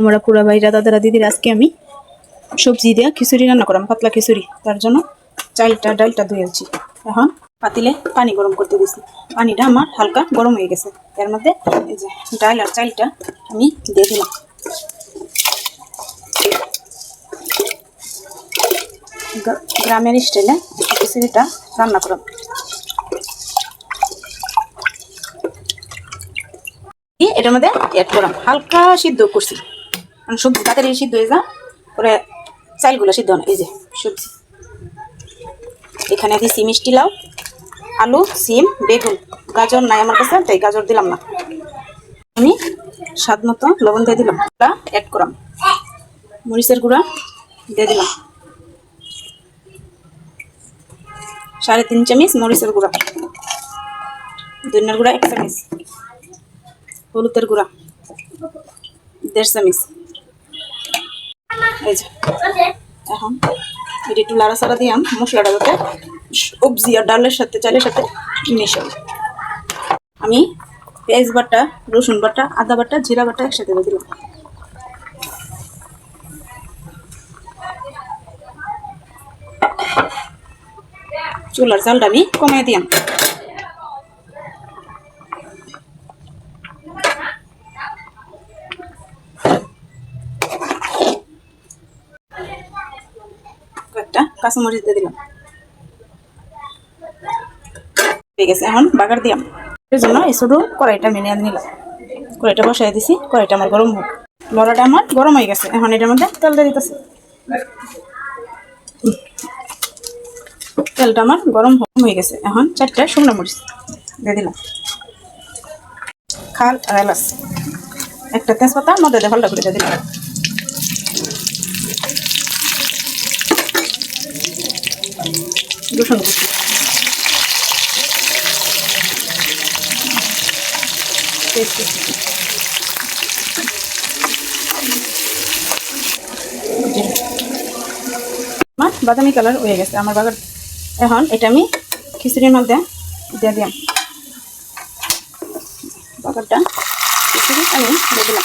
আমরা পুরা ভাইরা, দাদারা, দিদির, আজকে আমি সবজি দিয়ে খিচুড়ি রান্না করাম, পাতলা খিচুড়ি। তার জন্য চালটা, ডালটা ধুয়েছি এখন পাতিলে পানি গরম করতে দিয়েছি পানিটা আমার হালকা গরম হয়ে গেছে। এর মধ্যে এই যে ডাল আর চালটা আমি দিয়ে দিলাম। গ্রামের স্টাইলে খিচুড়িটা রান্না করাম। এটার মধ্যে অ্যাড করাম। হালকা সিদ্ধ করছি। কারণ সবজি তাড়াতাড়ি সিদ্ধ হয়ে যা। পরে চালগুলো সিদ্ধ না এই যে সবজি এখানে দিছি মিষ্টি লাউ, আলু, সিম, বেগুন। গাজর নাই আমার কাছে, তাই গাজর দিলাম না। আমি স্বাদ মতো লবণ দিয়ে দিলাম। অ্যাড করাম। মরিচের গুঁড়া দিয়ে দিলাম। সাড়ে তিন চামচ মরিচের গুঁড়া। ধনিয়ার গুঁড়া এক চামচ। হলুদের গুঁড়া দেড় চামচ। এই যে, এখন এটা একটু লাড়াচাড়া দিয়াম মশলাটা যাতে সবজি আর ডালের সাথে, চালের সাথে মিশে। আমি পেঁয়াজ বাটা, রসুন বাটা, আদা বাটা, জিরা বাটা একসাথে দিয়ে দিলাম চুলার চালটা আমি কমিয়ে দিয়াম কাঁচামরিচ দিয়ে দিলাম। ঠিক আছে এখন বাগার দিলাম এর জন্য এই কড়াইটা মেনে নিলাম। কড়াইটা বসাই দিছি, কড়াইটা আমার গরম হোক। লড়াটা আমার গরম হয়ে গেছে, এখন এটার মধ্যে তেল দিয়ে দিতেছি। তেলটা আমার গরম হয়ে গেছে, এখন চারটা শুকনো মরিচ দিয়ে দিলাম। খাল আর এলাচ। একটা তেজপাতা, মধ্যে দিয়ে ভালো করে দিয়ে দিলাম। রসুন কুচি আমার বাদামি কালার হয়ে গেছে। আমার বাগার এখন এটা আমি খিচুড়ির মধ্যে দিয়ে দিলাম। বাগারটা খিচুড়ি আমি দিয়ে দিলাম।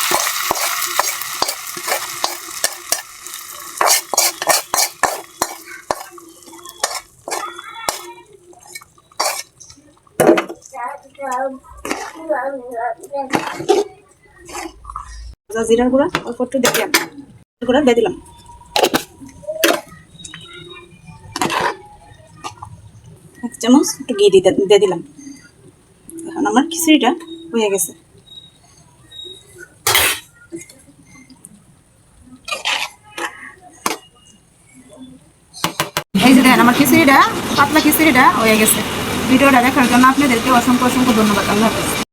জিরার গুঁড়া অল্প একটু দিয়ে দিলাম গুঁড়া দিয়ে দিলাম। এক চামচ একটু ঘি দিয়ে দিলাম। এখন আমার খিচুড়িটা হয়ে গেছে। এই যে দেখেন আমার খিচুড়িটা পাতলা খিচুড়িটা হয়ে গেছে। ভিডিওটা দেখার জন্য আপনাদেরকে অসংখ্য অসংখ্য ধন্যবাদ। আল্লাহ হাফেজ।